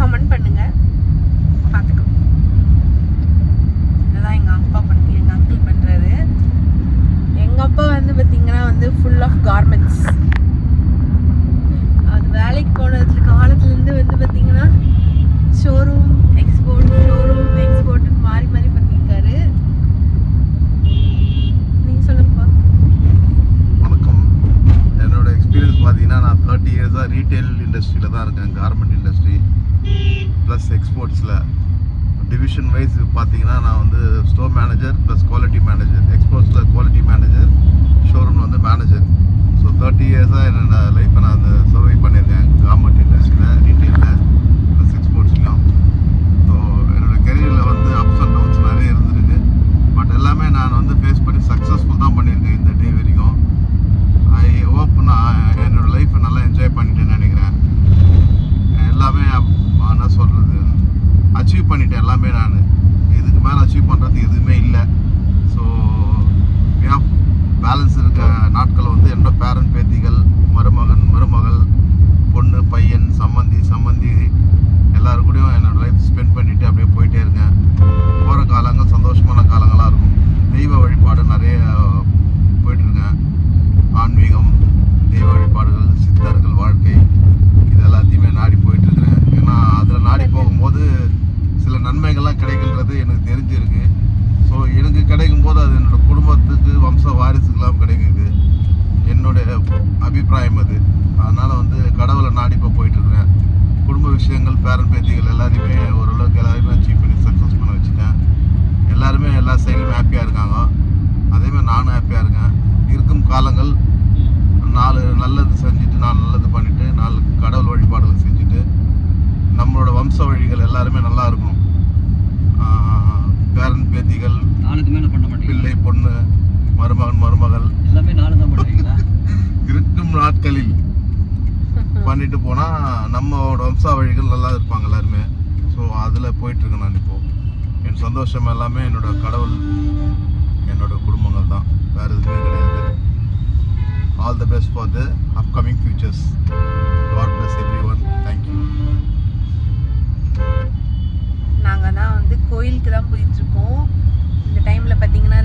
Comment பண்ணுங்க. பார்த்துக்கலாம் இதுதான் எங்கள் அப்பா பண்ணி எங்கள் அங்கிள் பண்ணுறாரு எங்கள் அப்பா வந்து பார்த்திங்கன்னா வந்து ஃபுல் ஆஃப் கார்மெண்ட்ஸ் அது வேலைக்கு போனதுல காலத்துலேருந்து வந்து பார்த்திங்கன்னா ஷோரூம் எக்ஸ்போர்ட் ஷோரூம் எக்ஸ்போர்ட் மாறி மாறி பண்ணியிருக்காரு. நீங்கள் சொல்லுங்கப்பா. வணக்கம். என்னோட எக்ஸ்பீரியன்ஸ் பார்த்தீங்கன்னா நான் தேர்ட்டி இயர்ஸாக ரீட்டைல் இண்டஸ்ட்ரியில் தான் இருக்கேன் கார்மெண்ட் இண்டஸ்ட்ரி ப்ளஸ் எக்ஸ்போர்ட்ஸில் டிவிஷன் வைஸ் பார்த்தீங்கன்னா நான் வந்து store manager plus quality manager எக்ஸ்போர்ட்ஸில் quality manager ஷோரூமில் வந்து மேனேஜர் ஸோ தேர்ட்டி இயர்ஸாக என்னோட லைஃப் நான் வந்து சர்வை பண்ணியிருக்கேன் கார்மெண்ட் இண்டஸ்ட்ரியில் ரீட்டைலில் ப்ளஸ் எக்ஸ்போர்ட்ஸ்லையும் ஸோ என்னோட கெரியரில் வந்து அப்ஸ் அண்ட் டவுன்ஸ் நிறைய இருந்திருக்கு பட் எல்லாமே நான் வந்து ஃபேஸ் பண்ணி சக்ஸஸ்ஃபுல் தான் பண்ணியிருக்கேன் இந்த டே வரைக்கும் ஐ ஹோப் நான் என்னோட லைஃப்பை நல்லா என்ஜாய் பண்ணிட்டேன்னு நினைக்கிறேன் எல்லாமே அப்- என்ன சொல்கிறது பண்ணிட்டேன் எல்லாமே நான். இதுக்கு மேலே அச்சீவ் பண்ணுறதுக்கு எதுவுமே இல்லை. ஸோ பேலன்ஸ் இருக்க நாட்களை வந்து என்னோட பேரண்ட் பேத்திகள் மருமகன் மருமகள் பொண்ணு பையன் சம்மந்தி சம்மந்தி எல்லாரு கூடயும் என்னோடய லைஃப் ஸ்பெண்ட் பண்ணிட்டு அப்படியே போயிட்டே இருக்கேன். போகிற காலங்கள் சந்தோஷமான காலங்களாக இருக்கும். தெய்வ வழிபாடு நிறைய பேரன் பேத்திகள் எல்லாரையுமே ஓரளவுக்கு எல்லாரையுமே அச்சீவ் பண்ணி சக்ஸஸ் பண்ண வச்சுட்டேன். எல்லாருமே எல்லா சைட்லையும் ஹாப்பியாக இருக்காங்க. அதேமாதிரி நானும் ஹாப்பியாக இருக்கேன். இருக்கும் காலங்கள் நாலு நல்லது செஞ்சுட்டு நாலு நல்லது பண்ணிட்டு நாலு கடவுள் வழிபாடுகள் செஞ்சுட்டு நம்மளோட வம்ச வழிகள் எல்லாருமே நல்லா இருக்கணும். ஆஹ் பேரன் பேத்திகள் பிள்ளை பொண்ணு மருமகன் மருமகள். எல்லாமே நானும் தான் இருக்கும் நாட்களில். பண்ணிட்டு போனால் நம்மளோட வம்சாவழிகள் நல்லா இருப்பாங்க எல்லாருமே. ஸோ அதில் போயிட்டுருக்கேன் நான் இப்போது என் சந்தோஷம் எல்லாமே என்னோட கடவுள் என்னோட குடும்பங்கள் தான். வேறு எதுவுமே கிடையாது. All the best for the upcoming futures god bless everyone thank you நாங்கள் தான் வந்து கோயிலுக்கு தான் போயிட்டுருக்கோம். இந்த டைமில் பார்த்தீங்கன்னா